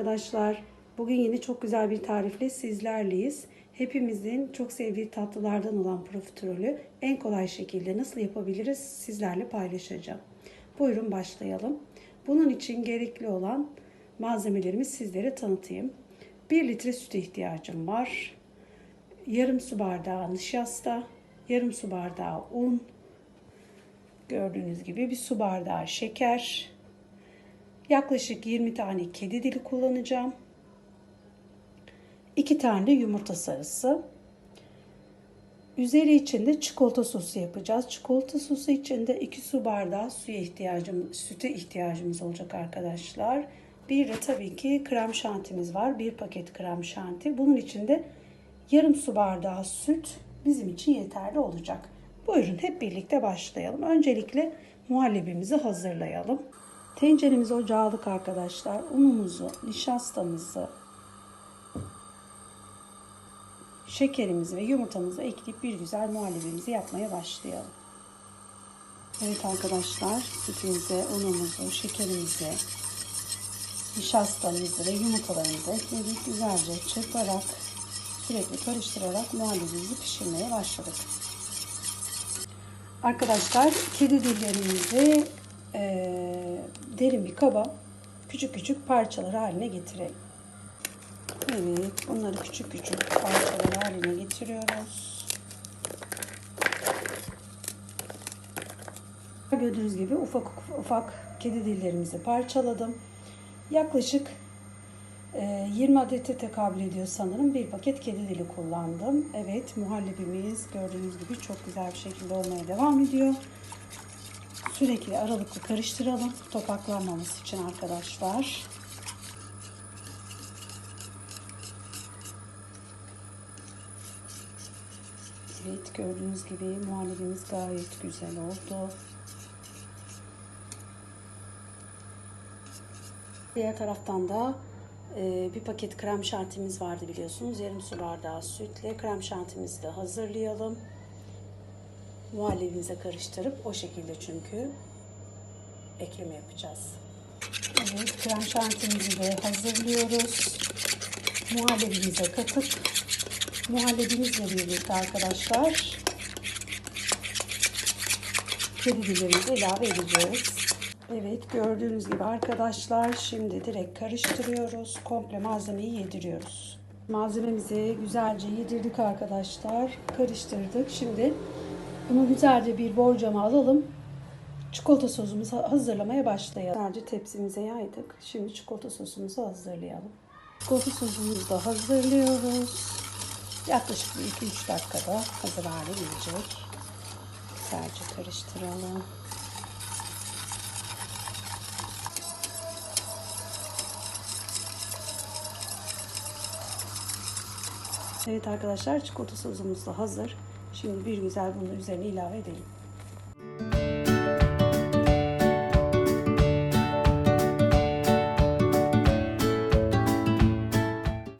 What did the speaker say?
arkadaşlar. Bugün yine çok güzel bir tarifle sizlerleyiz. Hepimizin çok sevdiği tatlılardan olan profiterolü en kolay şekilde nasıl yapabiliriz sizlerle paylaşacağım. Buyurun başlayalım. Bunun için gerekli olan malzemelerimi sizlere tanıtayım. 1 litre süt ihtiyacım var. Yarım su bardağı nişasta, yarım su bardağı un, gördüğünüz gibi bir su bardağı şeker, Yaklaşık 20 tane kedi dili kullanacağım. 2 tane yumurta sarısı. Üzeri için de çikolata sosu yapacağız. Çikolata sosu için de 2 su bardağı suya ihtiyacım, süte ihtiyacımız olacak arkadaşlar. Bir de tabii ki krem şantimiz var. Bir paket krem şanti. Bunun için de yarım su bardağı süt bizim için yeterli olacak. Buyurun hep birlikte başlayalım. Öncelikle muhallebimizi hazırlayalım. Tenceremizi ocağa arkadaşlar. Unumuzu, nişastamızı, şekerimizi ve yumurtamızı ekleyip bir güzel muhallebimizi yapmaya başlayalım. Evet arkadaşlar sütümüze, unumuzu, şekerimizi, nişastamızı ve yumurtalarımızı ekledik. Güzelce çırparak, sürekli karıştırarak muhallebimizi pişirmeye başladık. Arkadaşlar kedi dillerimizi e, derin bir kaba küçük küçük parçalar haline getirelim. Evet, bunları küçük küçük parçalar haline getiriyoruz. Gördüğünüz gibi ufak ufak kedi dillerimizi parçaladım. Yaklaşık 20 adete tekabül ediyor sanırım. Bir paket kedi dili kullandım. Evet, muhallebimiz gördüğünüz gibi çok güzel bir şekilde olmaya devam ediyor. Sürekli aralıklı karıştıralım. Topaklanmaması için arkadaşlar. Evet gördüğünüz gibi muhallebimiz gayet güzel oldu. Diğer taraftan da e, bir paket krem şantimiz vardı biliyorsunuz. Yarım su bardağı sütle krem şantimizi de hazırlayalım muhallebimize karıştırıp o şekilde çünkü ekleme yapacağız. Evet, krem şantimizi de hazırlıyoruz. Muhallebimize katıp muhallebimizle birlikte arkadaşlar kedilerimizi ilave edeceğiz. Evet gördüğünüz gibi arkadaşlar şimdi direkt karıştırıyoruz. Komple malzemeyi yediriyoruz. Malzememizi güzelce yedirdik arkadaşlar. Karıştırdık. Şimdi bunu güzelce bir borcama alalım. Çikolata sosumuzu hazırlamaya başlayalım. Sadece tepsimize yaydık. Şimdi çikolata sosumuzu hazırlayalım. Çikolata sosumuzu da hazırlıyoruz. Yaklaşık 2-3 dakikada hazır hale gelecek. Güzelce karıştıralım. Evet arkadaşlar çikolata sosumuz da hazır. Şimdi bir güzel bunu üzerine ilave edelim.